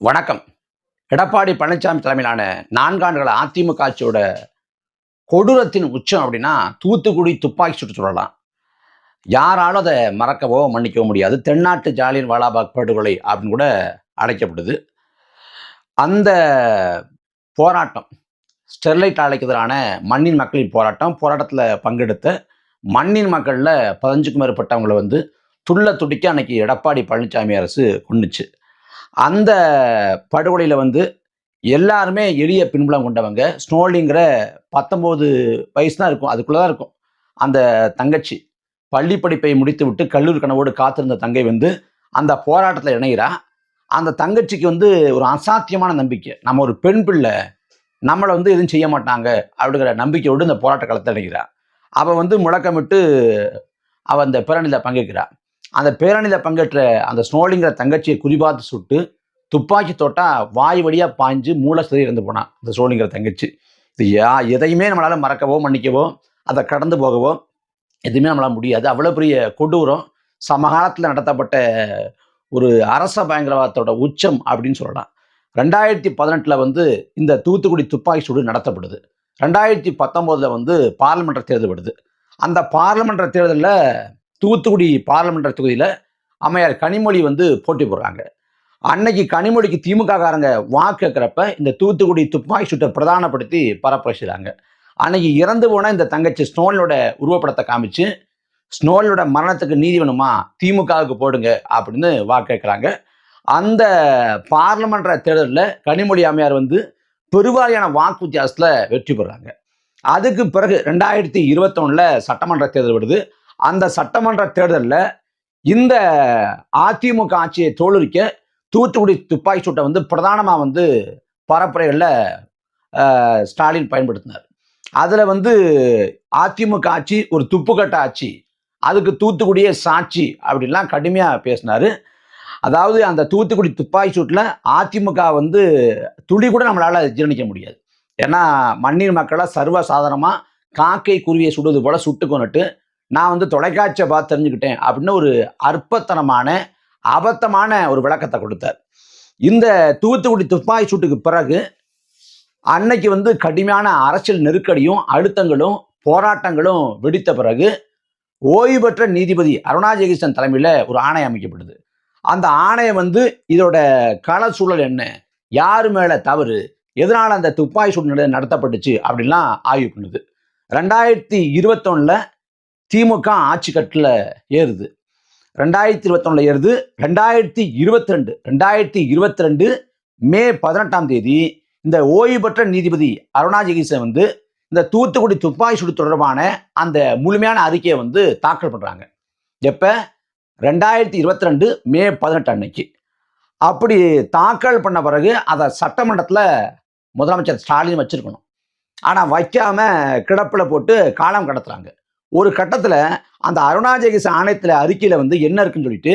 வணக்கம். எடப்பாடி பழனிசாமி தலைமையிலான நான்காண்டுகள் அதிமுக ஆட்சியோட கொடூரத்தின் உச்சம் அப்படின்னா தூத்துக்குடி துப்பாக்கி சுட்டு சொல்லலாம். யாராலும் அதை மறக்கவோ மன்னிக்கவோ முடியாது. தென்னாட்டு ஜாலியன் வாலாபாக் படுகொலை அப்படின்னு கூட அழைக்கப்படுது அந்த போராட்டம் ஸ்டெர்லைட் ஆலைக்கு எதிரான மண்ணின் மக்களின் போராட்டம் போராட்டத்தில் பங்கெடுத்த மண்ணின் மக்களில் பதினஞ்சுக்கும் மேற்பட்டவங்களை வந்து துள்ள துடிக்க அன்னைக்கு எடப்பாடி பழனிசாமி அரசு கொண்டுச்சு. அந்த படுகொலையில் வந்து எல்லாருமே எளிய பின்புலம் கொண்டவங்க. ஸ்னோலிங்கிற பத்தொம்போது வயசு தான் இருக்கும். அதுக்குள்ளே தான் இருக்கும். அந்த தங்கச்சி பள்ளி படிப்பை முடித்து விட்டு கல்லூரி கனவோடு காத்திருந்த தங்கை வந்து அந்த போராட்டத்தில் இணைகிறா. அந்த தங்கச்சிக்கு வந்து ஒரு அசாத்தியமான நம்பிக்கை. நம்ம ஒரு பெண் பிள்ளை நம்மளை வந்து எதுவும் செய்ய மாட்டாங்க அப்படிங்கிற நம்பிக்கையோடு இந்த போராட்ட களத்தில் இணைகிறா. அவள் வந்து முழக்கமிட்டு அவள் அந்த பேரணியில் பங்கேற்கிறாள் அந்த பேரணியில் பங்கேற்ற அந்த ஸ்னோலிங்கிற தங்கச்சியை குறிபார்த்து சுட்டு துப்பாக்கி தொட்டால் வாய் வழியாக பாய்ஞ்சு மூளை சிறை இறந்து போனான் அந்த ஸ்னோலிங்கிற தங்கச்சி. இது யா எதையுமே நம்மளால் மறக்கவோ மன்னிக்கவோ அதை கடந்து போகவோ எதுவுமே நம்மளால் முடியாது. அவ்வளோ பெரிய கொடூரம் சமகாலத்தில் நடத்தப்பட்ட ஒரு அரச பயங்கரவாதத்தோட உச்சம் அப்படின்னு சொல்லலாம். ரெண்டாயிரத்தி பதினெட்டில் வந்து இந்த தூத்துக்குடி துப்பாக்கி சூடு நடத்தப்படுது. ரெண்டாயிரத்தி பத்தொம்போதில் வந்து பார்லிமெண்ட் தேர்தல் வருது. அந்த பார்லிமெண்ட் தேர்தலில் தூத்துக்குடி பாராளுமன்ற தொகுதியில் அம்மையார் கனிமொழி வந்து போட்டி போடுறாங்க. அன்னைக்கு கனிமொழிக்கு திமுக காரங்க வாக்கு கேட்குறப்ப இந்த தூத்துக்குடி துப்பாக்கி சூட்டை பிரதானப்படுத்தி பரப்புறாங்க அன்னைக்கு இறந்து போன இந்த தங்கச்சி ஸ்னோலோட உருவப்படத்தை காமிச்சு ஸ்னோலோட மரணத்துக்கு நீதி வேணுமா? திமுகவுக்கு போடுங்க அப்படின்னு வாக்கு கேட்குறாங்க. அந்த பார்லிமெண்ட் தேர்தலில் கனிமொழி அம்மையார் வந்து பெருவாரியான வாக்கு வித்தியாசத்தில் வெற்றி பெறாங்க. அதுக்கு பிறகு ரெண்டாயிரத்தி இருபத்தொன்னில் சட்டமன்ற தேர்தல் வருது. அந்த சட்டமன்ற தேர்தலில் இந்த அதிமுக ஆட்சியை தோலுரிக்க தூத்துக்குடி துப்பாக்கி சூட்டை வந்து பிரதானமாக வந்து பரப்புரைகளில் ஸ்டாலின் பயன்படுத்தினார். அதில் வந்து அதிமுக ஆட்சி ஒரு துப்புக்கட்ட ஆட்சி. அதுக்கு தூத்துக்குடியே சாட்சி அப்படின்லாம் கடுமையாக பேசினார். அதாவது அந்த தூத்துக்குடி துப்பாக்கி சூட்டில் அதிமுக வந்து துளி கூட நம்மளால் ஜீரணிக்க முடியாது. ஏன்னா மண்ணின் மக்களை சர்வசாதாரணமாக காக்கை குருவியை சுடுவது போல் சுட்டு கொண்டுட்டு நான் வந்து தொலைக்காட்சியை பார்த்து தெரிஞ்சுக்கிட்டேன் அப்படின்னு ஒரு அற்பத்தனமான அபத்தமான ஒரு விளக்கத்தை கொடுத்தார். இந்த தூத்துக்குடி துப்பாக்கி சூட்டுக்கு பிறகு அன்னைக்கு வந்து கடுமையான அரசியல் நெருக்கடியும் அழுத்தங்களும் போராட்டங்களும் வெடித்த பிறகு ஓய்வு பெற்ற நீதிபதி அருணா ஜெகதீசன் தலைமையில் ஒரு ஆணையம் அமைக்கப்படுது அந்த ஆணையம் வந்து இதோட கள சூழல் என்ன? யார் மேலே தவறு? எதனால் அந்த துப்பாக்கி சூடு நடத்தப்பட்டுச்சு? அப்படின்லாம் ஆய்வு பண்ணுது. ரெண்டாயிரத்தி இருபத்தொன்னில் திமுக ஆட்சி கட்டில் ஏறுது. ரெண்டாயிரத்தி இருபத்தொன்னில் ஏறுது. ரெண்டாயிரத்தி இருபத்தி ரெண்டு ரெண்டாயிரத்தி இருபத்தி ரெண்டு மே பதினெட்டாம் தேதி இந்த ஓய்வு பெற்ற நீதிபதி அருணா ஜெகதீசன் வந்து இந்த தூத்துக்குடி துப்பாக்கி சூடு தொடர்பான அந்த முழுமையான அறிக்கையை வந்து தாக்கல் பண்ணுறாங்க எப்போ? ரெண்டாயிரத்தி இருபத்தி ரெண்டு மே பதினெட்டு அன்னைக்கு. அப்படி தாக்கல் பண்ண பிறகு அதை சட்டமன்றத்தில் முதலமைச்சர் ஸ்டாலின் வச்சிருக்கணும். ஆனால் வைக்காமல் கிடப்பில் போட்டு காலம் கடத்துறாங்க. ஒரு கட்டத்தில் அந்த அருணாஜெகிஸ் ஆணையத்தில் அறிக்கையில் வந்து என்ன இருக்குன்னு சொல்லிட்டு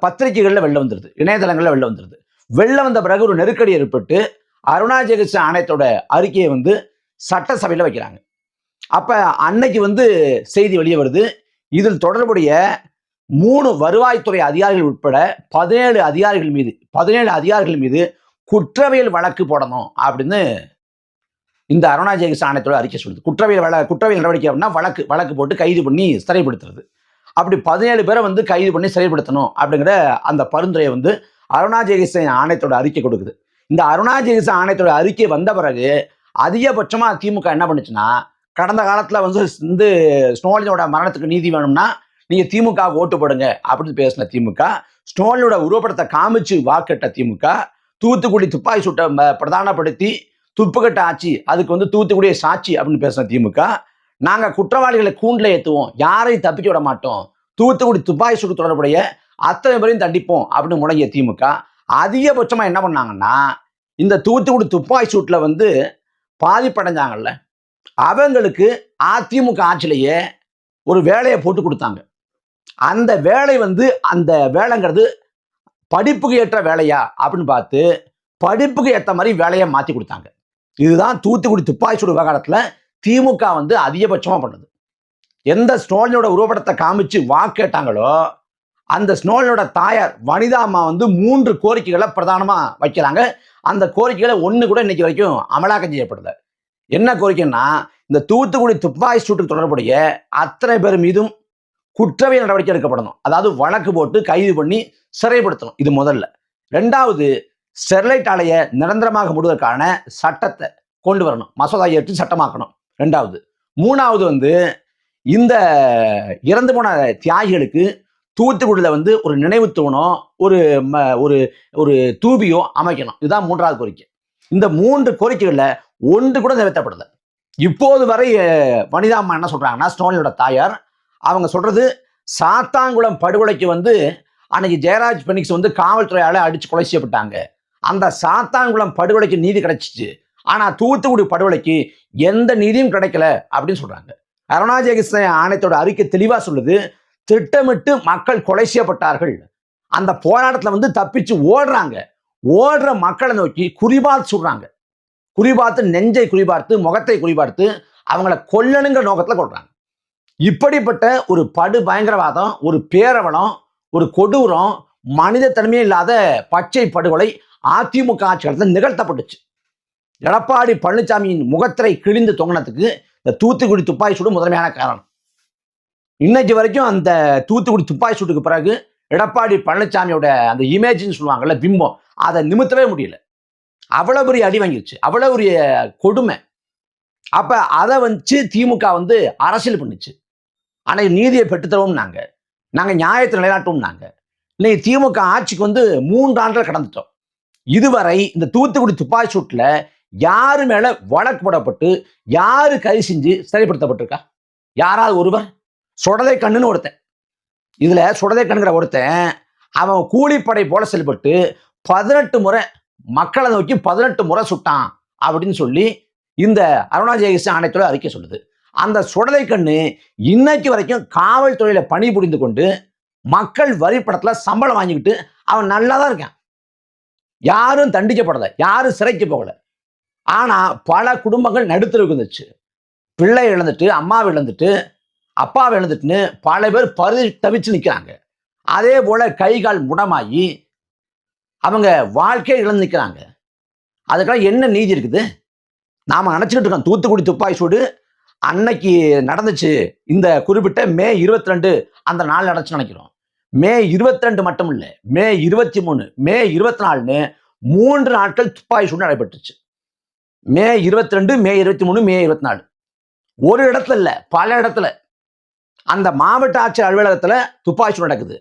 பத்திரிகைகளில் வெளில வந்துடுது இணையதளங்களில் வெளில வந்துடுது வெளில வந்த பிறகு ஒரு நெருக்கடி ஏற்பட்டு அருணாஜெகிஸ் ஆணையத்தோட அறிக்கையை வந்து சட்டசபையில் வைக்கிறாங்க. அப்போ அன்னைக்கு வந்து செய்தி வெளியே வருது. இதில் தொடர்புடைய மூணு வருவாய்த்துறை அதிகாரிகள் உட்பட பதினேழு அதிகாரிகள் மீது பதினேழு அதிகாரிகள் மீது குற்றவியல் வழக்கு போடணும் அப்படின்னு இந்த அருணா ஆணையத்தோட அறிக்கை சொல்லுது. குற்றவியல் வழ குற்றவியல் நடவடிக்கை அப்படின்னா வழக்கு வழக்கு போட்டு கைது பண்ணி சிறைப்படுத்துறது. அப்படி பதினேழு பேரை வந்து கைது பண்ணி சிறைப்படுத்தணும் அப்படிங்கிற அந்த பரிந்துரையை வந்து அருணா ஆணையத்தோட அறிக்கை கொடுக்குது. இந்த அருணா ஆணையத்தோட அறிக்கை வந்த பிறகு அதிகபட்சமாக திமுக என்ன பண்ணுச்சுன்னா கடந்த காலத்தில் வந்து வந்து ஸ்னோலினோட மரணத்துக்கு நீதி வேணும்னா நீங்கள் திமுக ஓட்டு போடுங்க அப்படின்னு பேசின திமுக ஸ்னோலினோட உருவப்படத்தை காமிச்சு வாக்கெட்ட திமுக தூத்துக்குடி துப்பாக்கி சுட்டை பிரதானப்படுத்தி துப்புக்கட்ட ஆட்சி அதுக்கு வந்து தூத்துக்குடிய சாட்சி அப்படின்னு பேசின திமுக நாங்கள் குற்றவாளிகளை கூண்டில் ஏற்றுவோம் யாரையும் தப்பிக்க விட மாட்டோம் தூத்துக்குடி துப்பாக்கி சுட்டு தொடர்புடைய அத்தனை பேரையும் தண்டிப்போம் அப்படின்னு முடங்கிய திமுக அதிகபட்சமாக என்ன பண்ணாங்கன்னா இந்த தூத்துக்குடி துப்பாக்கி சூட்டில் வந்து பாதிப்படைஞ்சாங்கல்ல அவங்களுக்கு அதிமுக ஆட்சியிலேயே ஒரு வேலையை போட்டு கொடுத்தாங்க. அந்த வேலை வந்து அந்த வேலைங்கிறது படிப்புக்கு ஏற்ற வேலையா அப்படின்னு பார்த்து படிப்புக்கு ஏற்ற மாதிரி வேலையை மாற்றி கொடுத்தாங்க. இதுதான் தூத்துக்குடி துப்பாக்கி சூடு விவகாரத்தில் திமுக வந்து அதிகபட்சமாக பண்ணுது. எந்த ஸ்னோலினோட உருவப்படத்தை காமிச்சு வாக்கு கேட்டாங்களோ அந்த ஸ்னோலினோட தாயார் வனிதா அம்மா வந்து மூன்று கோரிக்கைகளை பிரதானமாக வைக்கிறாங்க. அந்த கோரிக்கைகளை ஒன்று கூட இன்னைக்கு வரைக்கும் அமலாக்கம் செய்யப்படல. என்ன கோரிக்கைன்னா இந்த தூத்துக்குடி துப்பாக்கி சூட்டுக்கு தொடர்புடைய அத்தனை பேர் மீதும் குற்றவியல் நடவடிக்கை எடுக்கப்படணும். அதாவது வழக்கு போட்டு கைது பண்ணி சிறைப்படுத்தணும். இது முதல்ல. ரெண்டாவது ஸ்டெர்லைட் ஆலையை நிரந்தரமாக மூடுவதற்கான சட்டத்தை கொண்டு வரணும். மசோதா ஏற்றி சட்டமாக்கணும். ரெண்டாவது. மூணாவது வந்து இந்த இறந்து போன தியாகிகளுக்கு தூத்துக்குடியில் வந்து ஒரு நினைவு தூணோ ஒரு ம- ஒரு ஒரு தூபியோ அமைக்கணும். இதுதான் மூன்றாவது கோரிக்கை. இந்த மூன்று கோரிக்கைகளில் ஒன்று கூட நிறைவேற்றப்படலை. இப்போது வரை அஹ், வனிதா அம்மா என்ன சொல்கிறாங்கன்னா ஸ்டோனியோட தாயார் அவங்க சொல்கிறது சாத்தாங்குளம் படுகொலைக்கு வந்து அன்னைக்கு ஜெயராஜ் பெனிக்ஸ் வந்து காவல்துறையால் அடித்து கொலை செய்யப்பட்டாங்க. அந்த சாத்தான்குளம் படுகொலைக்கு நீதி கிடைச்சிச்சு. ஆனால் தூத்துக்குடி படுகொலைக்கு எந்த நீதியும் கிடைக்கல அப்படின்னு சொல்கிறாங்க அருணாஜகிருஷ்ண ஆணையத்தோட அறிக்கை தெளிவாக சொல்லுது திட்டமிட்டு மக்கள் கொலை செய்யப்பட்டார்கள். அந்த போராட்டத்தில் வந்து தப்பிச்சு ஓடுறாங்க. ஓடுற மக்களை நோக்கி குறிபார்த்து சொல்கிறாங்க குறிபார்த்து நெஞ்சை குறிபார்த்து முகத்தை குறிபார்த்து அவங்கள கொல்லணுங்கிற நோக்கத்தில் கொள்றாங்க. இப்படிப்பட்ட ஒரு படு பயங்கரவாதம் ஒரு பேரவலம் ஒரு கொடூரம் மனித தன்மையே இல்லாத பச்சை படுகொலை அதிமுக ஆட்சி காலத்தில் நிகழ்த்தப்பட்டுச்சு. எடப்பாடி பழனிசாமியின் முகத்திரை கிழிந்து தொங்கினத்துக்கு இந்த தூத்துக்குடி துப்பாக்கி சூடு முதன்மையான காரணம். இன்னைக்கு வரைக்கும் அந்த தூத்துக்குடி துப்பாக்கி சூட்டுக்கு பிறகு எடப்பாடி பழனிசாமியோட அந்த இமேஜ்னு சொல்லுவாங்கல்ல பிம்பம் அதை நிமித்தவே முடியல. அவ்வளோ பெரிய அடி வாங்கிருச்சு. அவ்வளோ பெரிய கொடுமை. அப்போ அதை வச்சு திமுக வந்து அரசியல் பண்ணுச்சு. ஆனால் நீதியை பெற்றுத்தரவும் நாங்கள் நாங்கள் நியாயத்தை நிலைநாட்டவும் நாங்கள் இன்னைக்கு திமுக ஆட்சிக்கு வந்து மூன்று ஆண்டுகள் கடந்துட்டோம். இதுவரை இந்த தூத்துக்குடி துப்பாக்கி சூட்டில் யாரு மேல வழக்கு போடப்பட்டு யாரு கைது செஞ்சு சிறைப்படுத்தப்பட்டிருக்கா? யாராவது ஒருவர்? சுடலை கண்ணுன்னு ஒருத்தன். இதுல சுடலை கண்ணுங்கிற ஒருத்தன் அவன் கூலிப்படை போல செயல்பட்டு பதினெட்டு முறை மக்களை நோக்கி பதினெட்டு முறை சுட்டான் அப்படின்னு சொல்லி இந்த அருணா ஜெயகிருஷ்ணன் ஆணையத்துறை அறிக்கை சொல்லுது. அந்த சுடலை கண்ணு இன்னைக்கு வரைக்கும் காவல்துறையில பணி புரிந்து கொண்டு மக்கள் வரி படத்துல சம்பளம் வாங்கிக்கிட்டு அவன் நல்லா தான் இருக்கான். யாரும் தண்டிக்கப்படலை யாரும் சிறைக்கு போகலை. ஆனால் பல குடும்பங்கள் நடுத்தருக்கு இருந்துச்சு. பிள்ளை இழந்துட்டு அம்மாவை இழந்துட்டு அப்பாவை இழந்துட்டுன்னு பல பேர் பரி தவிச்சு நிற்கிறாங்க. அதே போல் கை கால் முடமாகி அவங்க வாழ்க்கையை இழந்து நிற்கிறாங்க. அதுக்கெல்லாம் என்ன நீதி இருக்குது? நாம் நினச்சிக்கிட்டு இருக்கோம் தூத்துக்குடி துப்பாய் சூடு அன்னைக்கு நடந்துச்சு. இந்த குறிப்பிட்ட மே இருபத்தி ரெண்டு அந்த நாள் நடந்துச்சு நினைக்கிறோம். மே இருபத்தி ரெண்டு மட்டும் இல்லை மே இருபத்தி மூணு மே இருபத்தி நாலுன்னு மூன்று நாட்கள் துப்பாக்கி சூடு நடைபெற்றுச்சு. மே இருபத்தி ரெண்டு மே இருபத்தி மூணு மே இருபத்தி நாலு ஒரு இடத்துல இல்லை பல இடத்துல. அந்த மாவட்ட ஆட்சியர் அலுவலகத்தில் துப்பாக்கி சூடு நடக்குது.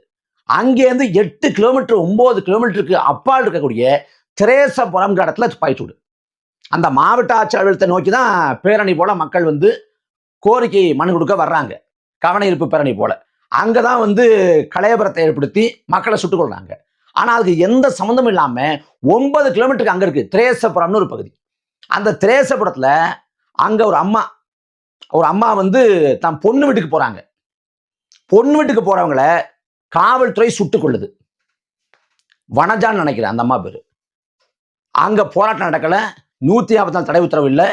அங்கேருந்து எட்டு கிலோமீட்டர் ஒம்பது கிலோமீட்டருக்கு அப்பால் இருக்கக்கூடிய திரேசபுரம் இடத்துல துப்பாக்கி சூடு. அந்த மாவட்ட ஆட்சி அலுவலகத்தை நோக்கி தான் பேரணி போல மக்கள் வந்து கோரிக்கை மனு கொடுக்க வர்றாங்க. கவன இருப்பு பேரணி போல. அங்கே தான் வந்து கலையபுரத்தை ஏற்படுத்தி மக்களை சுட்டுக் கொள்றாங்க. ஆனால் அதுக்கு எந்த சம்மந்தமும் இல்லாமல் ஒன்பது கிலோமீட்டருக்கு அங்கே இருக்குது திரேசபுரம்னு ஒரு பகுதி. அந்த திரேசபுரத்துல அங்கே ஒரு அம்மா ஒரு அம்மா வந்து தன் பொண்ணு வீட்டுக்கு போறாங்க. பொண்ணு வீட்டுக்கு போறவங்கள காவல்துறை சுட்டுக் கொள்ளுது. வனஜான்னு நினைக்கிறேன் அந்த அம்மா பேர். அங்கே போராட்டம் நடக்கலை நூற்றி ஐம்பத்தி நாலு தடை உத்தரவு இல்லை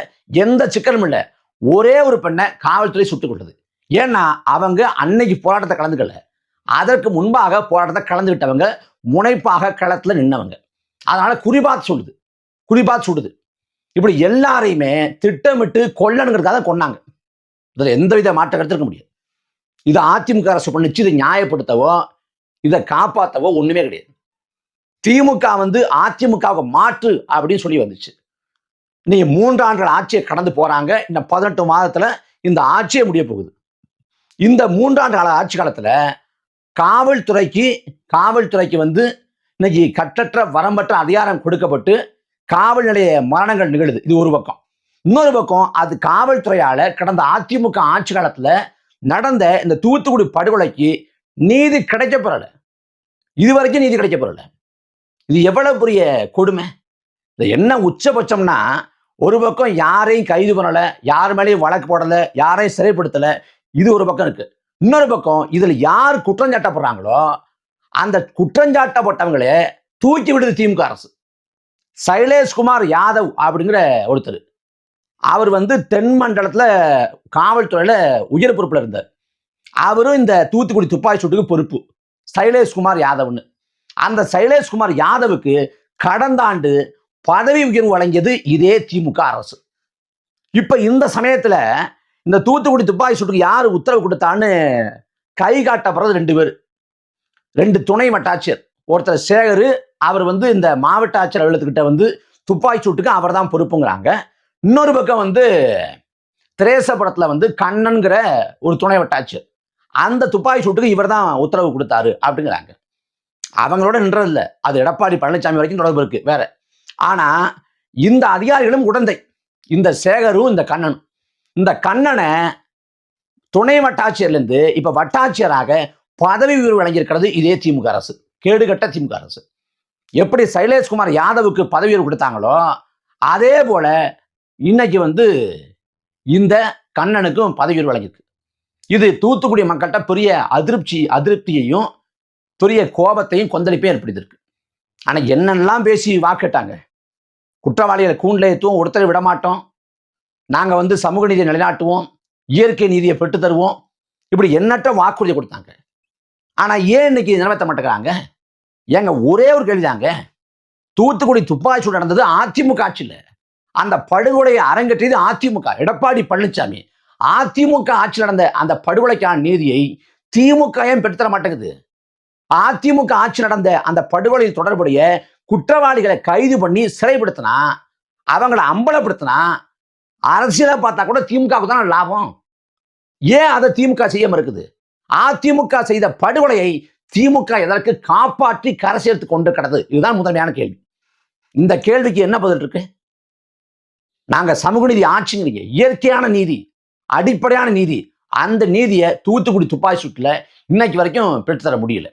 எந்த சிக்கலும் இல்லை. ஒரே ஒரு பெண்ணை காவல்துறை சுட்டுக் கொள்ளுது. ஏன்னா அவங்க அன்னைக்கு போராட்டத்தை கலந்துக்கல. அதற்கு முன்பாக போராட்டத்தை கலந்துக்கிட்டவங்க முனைப்பாக களத்தில் நின்னவங்க. அதனால குறிபாத் சொல்லுது குறிபாத் சுடுது. இப்படி எல்லாரையுமே திட்டமிட்டு கொல்லணுங்கிறதுக்காக கொன்னாங்க. எந்த எந்தவித மாற்ற கருத்து இருக்க முடியாது. இதை அதிமுக அரசு பண்ணிச்சு இதை நியாயப்படுத்தவோ இதை காப்பாற்றவோ ஒண்ணுமே கிடையாது. திமுக வந்து அதிமுகவுக்கு மாற்று அப்படின்னு சொல்லி வந்துச்சு. இன்னைக்கு மூன்று ஆண்டுகள் ஆட்சியை கடந்து போறாங்க. இந்த பதினெட்டு மாதத்துல இந்த ஆட்சியே முடிய போகுது. இந்த மூன்றாண்டு கால ஆட்சி காலத்தில் காவல்துறைக்கு காவல்துறைக்கு வந்து இன்னைக்கு கட்டற்ற வரம்பற்ற அதிகாரம் கொடுக்கப்பட்டு காவல் நிலைய மரணங்கள் நிகழுது. இது ஒரு பக்கம். இன்னொரு பக்கம் அது காவல்துறையால் கடந்த அதிமுக ஆட்சி காலத்தில் நடந்த இந்த தூத்துக்குடி படுகொலைக்கு நீதி கிடைக்கப்பெறல இது வரைக்கும் நீதி கிடைக்கப்பெறல இது எவ்வளவு பெரிய கொடுமை? இது என்ன உச்சபட்சம்னா ஒரு பக்கம் யாரையும் கைது பண்ணலை யார் மேலேயும் வழக்கு போடலை யாரையும் சிறைப்படுத்தலை இது ஒரு பக்கம் இருக்கு. இன்னொரு பக்கம் இதுல யார் குற்றம் சாட்டப்படுறாங்களோ அந்த குற்றஞ்சாட்டப்பட்டவங்களே தூக்கி விடுது திமுக அரசு. சைலேஷ்குமார் யாதவ் அப்படிங்கிற ஒருத்தர். அவர் வந்து தென் மண்டலத்துல காவல்துறையில உயர் பொறுப்புல இருந்தார். அவரும் இந்த தூத்துக்குடி துப்பாக்கி சூட்டுக்கு பொறுப்பு. சைலேஷ்குமார் யாதவ்னு. அந்த சைலேஷ்குமார் யாதவுக்கு கடந்த ஆண்டு பதவி உயர்வு வழங்கியது இதே திமுக அரசு. இப்ப இந்த சமயத்துல இந்த தூத்துக்குடி துப்பாக்கி சூட்டுக்கு யார் உத்தரவு கொடுத்தான்னு கை காட்டப்படுறது ரெண்டு பேர். ரெண்டு துணை வட்டாட்சியர். ஒருத்தர் சேகர் அவர் வந்து இந்த மாவட்ட ஆட்சியர் அலுவலகத்துக்கிட்ட வந்து துப்பாக்கி சூட்டுக்கு அவர் தான் பொறுப்புங்கிறாங்க. இன்னொரு பக்கம் வந்து திரேசபுரத்தில் வந்து கண்ணன்கிற ஒரு துணை வட்டாட்சியர். அந்த துப்பாக்கி சூட்டுக்கு இவர் தான் உத்தரவு கொடுத்தாரு அப்படிங்கிறாங்க. அவங்களோட நின்றதில்ல. அது எடப்பாடி பழனிசாமி வரைக்கும் தொடர்பு இருக்கு வேற. ஆனா இந்த அதிகாரிகளும் உடந்தை இந்த சேகரும் இந்த கண்ணனும் இந்த கண்ணனை துணை வட்டாட்சியர்லேருந்து இப்போ வட்டாட்சியராக பதவி உயர்வு வழங்கியிருக்கிறது இதே திமுக அரசு. கேடுகட்ட திமுக அரசு. எப்படி சைலேஷ்குமார் யாதவுக்கு பதவி உயர்வு கொடுத்தாங்களோ அதே போல இன்னைக்கு வந்து இந்த கண்ணனுக்கும் பதவி உயர்வு வழங்கியிருக்கு. இது தூத்துக்குடி மக்கள்கிட்ட பெரிய அதிருப்தி அதிருப்தியையும் பெரிய கோபத்தையும் கொந்தளிப்பையும் ஏற்படுத்தியிருக்கு. ஆனால் என்னென்னலாம் பேசி வாக்கிட்டாங்க? குற்றவாளிகளை கூண்டில் ஏற்றுவோம் ஒருத்தரை விட மாட்டோம் நாங்கள் வந்து சமூக நீதியை நிலைநாட்டுவோம் இயற்கை நீதியை பெற்று தருவோம். இப்படி எண்ணற்ற வாக்குறுதி கொடுத்தாங்க. ஆனால் ஏன் இன்னைக்கு நிறைவேற்ற மாட்டேங்கிறாங்க? ஏங்க ஒரே ஒரு கேள்விதாங்க. தூத்துக்குடி துப்பாக்கி சூடு நடந்தது அதிமுக ஆட்சியில். அந்த படுகொலையை அரங்கேற்றியது அதிமுக. எடப்பாடி பழனிசாமி அதிமுக ஆட்சி நடந்த அந்த படுகொலைக்கான நீதியை திமுக ஏன் பெற்றுத்தர மாட்டேங்குது? அதிமுக ஆட்சி நடந்த அந்த படுகொலையில் தொடர்புடைய குற்றவாளிகளை கைது பண்ணி சிறைப்படுத்தினா அவங்கள அம்பலப்படுத்தினா அரசியலை பார்த்தா கூட திமுகவுக்கு தான் லாபம். ஏன் அதை திமுக செய்ய மறுக்குது? அதிமுக செய்த படுகொலையை திமுக எதற்கு காப்பாற்றி கரை சேர்த்து கொண்டு கிடது இதுதான் முதன்மையான கேள்வி. இந்த கேள்விக்கு என்ன பதில் இருக்கு? நாங்கள் சமூக நீதி ஆட்சிங்கிறீங்க. இயற்கையான நீதி அடிப்படையான நீதி. அந்த நீதியை தூத்துக்குடி துப்பாக்கி சூட்டில் இன்னைக்கு வரைக்கும் பெற்றுத்தர முடியல.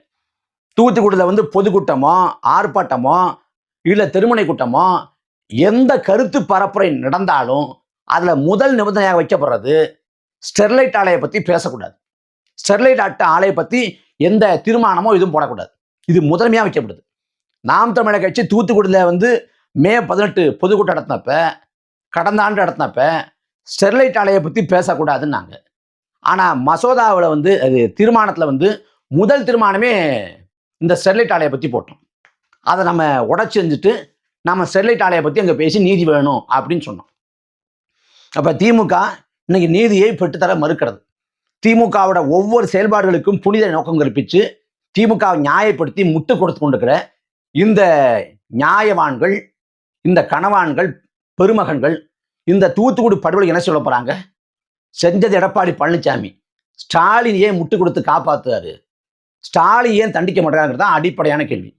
தூத்துக்குடியில் வந்து பொதுக்கூட்டமோ ஆர்ப்பாட்டமோ இல்லை திருமணை கூட்டமோ எந்த கருத்து பரப்புரை நடந்தாலும் அதில் முதல் நிபந்தனையாக வைக்கப்படுறது ஸ்டெர்லைட் ஆலையை பற்றி பேசக்கூடாது. ஸ்டெர்லைட் ஆட்ட ஆலையை பற்றி எந்த தீர்மானமோ இதுவும் போடக்கூடாது. இது முதன்மையாக வைக்கப்படுது. நாம் தமிழக கட்சி தூத்துக்குடியில் வந்து மே பதினெட்டு பொதுக்கூட்டம் நடத்தினப்ப கடந்த ஆண்டு நடத்தினப்ப ஸ்டெர்லைட் ஆலையை பற்றி பேசக்கூடாதுன்னாங்க. ஆனால் மசோதாவில் வந்து அது தீர்மானத்தில் வந்து முதல் தீர்மானமே இந்த ஸ்டெர்லைட் ஆலையை பற்றி போட்டோம். அதை நம்ம உடச்சி செஞ்சுட்டு நம்ம ஸ்டெர்லைட் ஆலையை பற்றி அங்கே பேசி நீதி வேணும் அப்படின்னு சொன்னோம். அப்போ திமுக இன்னைக்கு நீதியை பெற்றுத்தர மறுக்கிறது. திமுகவோட ஒவ்வொரு செயல்பாடுகளுக்கும் புனித நோக்கம் கற்பித்து திமுக நியாயப்படுத்தி முட்டு கொடுத்து கொண்டிருக்கிற இந்த நியாயவான்கள் இந்த கணவான்கள் பெருமகன்கள் இந்த தூத்துக்குடி படுகொலை என்ன சொல்ல போகிறாங்க செஞ்சது எடப்பாடி பழனிசாமி ஸ்டாலின் ஏன் முட்டு கொடுத்து காப்பாற்றுறாரு ஸ்டாலின் ஏன் தண்டிக்க மாட்டாங்கிறது தான் அடிப்படையான கேள்வி.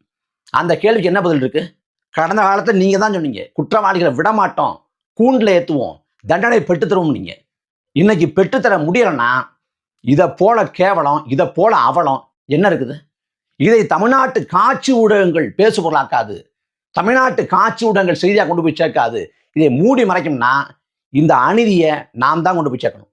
அந்த கேள்விக்கு என்ன பதில் இருக்குது கடந்த காலத்தில் நீங்கள் தான் சொன்னீங்க குற்றவாளிகளை விட மாட்டோம் கூண்டில் ஏற்றுவோம் தண்டனை பெற்று தருவோம் நீங்க. இன்னைக்கு பெற்றுத்தர முடியலைன்னா இதை போல கேவலம் இதை போல அவலம் என்ன இருக்குது? இதை தமிழ்நாட்டு காட்சி ஊடகங்கள் பேசுபொருளாக்காது. தமிழ்நாட்டு காட்சி ஊடகங்கள் செய்தியாக கொண்டு போய் சேர்க்காது. இதை மூடி மறைக்கும்னா இந்த அநீதியை நாம் தான் கொண்டு போய் சேர்க்கணும்.